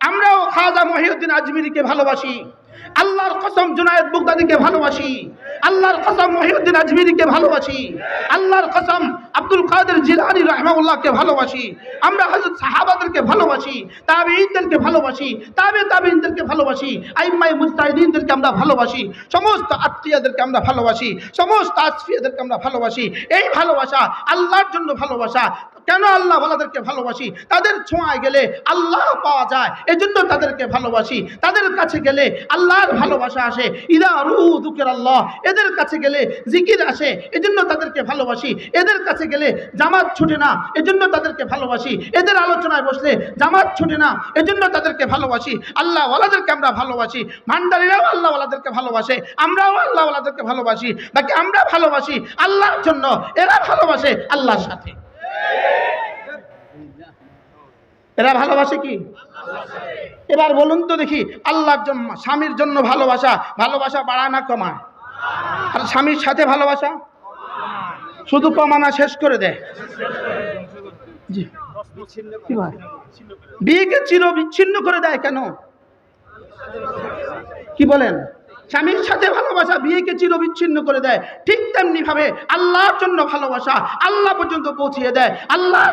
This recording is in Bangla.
আমরাও খাজা মহিউদ্দিন আজমিরিকে ভালোবাসি। আল্লাহর কসম জুনায়েদ বুগদাদিকে ভালোবাসি। আল্লাহর কসম মহিউদ্দিন আজমিরিকে ভালোবাসি। আল্লাহর কসম আব্দুল কাদের জিলানি রহমাউল্লাহকে ভালোবাসি। আমরা হযরত সাহাবাদেরকে ভালোবাসি, তাবেঈনদেরকে ভালোবাসি, তাবে তাবেঈনদেরকে ভালোবাসি আইম্মাই মুজতাহিদিনদেরকে আমরা ভালোবাসি, সমস্ত আত্মীয়দেরকে আমরা ভালোবাসি, সমস্ত আসফিয়াদেরকে আমরা ভালোবাসি। এই ভালোবাসা আল্লাহর জন্য ভালোবাসা কেন আল্লাহ ওয়ালাদেরকে ভালোবাসি? তাদের ছোঁয়ায় গেলে আল্লাহ পাওয়া যায়, এজন্য তাদেরকে ভালোবাসি। তাদের কাছে গেলে আল্লাহর ভালোবাসা আসে। ইদা রু আল্লাহ এদের কাছে গেলে জিকির আসে, এজন্য তাদেরকে ভালোবাসি। এদের কাছে গেলে জামাত ছুটে না, এজন্য তাদেরকে ভালোবাসি। এদের আলোচনায় বসলে জামাত ছুটে না, এজন্য তাদেরকে ভালোবাসি। আল্লাহ ওয়ালাদেরকে আমরা ভালোবাসি। ভান্ডারিরাও আল্লাহ ওয়ালাদেরকে ভালোবাসে, আমরাও আল্লাহ ওয়ালাদেরকে ভালোবাসি। বাকি আমরা ভালোবাসি আল্লাহর জন্য, এরা ভালোবাসে আল্লাহর সাথে। এরা ভালোবাসে কি? এবার বলুন তো দেখি, আল্লাহর জন্য, স্বামীর জন্য ভালোবাসা ভালোবাসা বাড়ায় না কমায়? আর স্বামীর সাথে ভালোবাসা? শুধু কমানা শেষ করে দেয়। চির বিচ্ছিন্ন করে দেয় কেন? কি বলেন? স্বামীর সাথে ভালোবাসা বিয়েকে চির বিচ্ছিন্ন করে দেয়। ঠিক তেমনি ভাবে আল্লাহর জন্য ভালোবাসা আল্লাহ পর্যন্ত পৌঁছিয়ে দেয়। আল্লাহ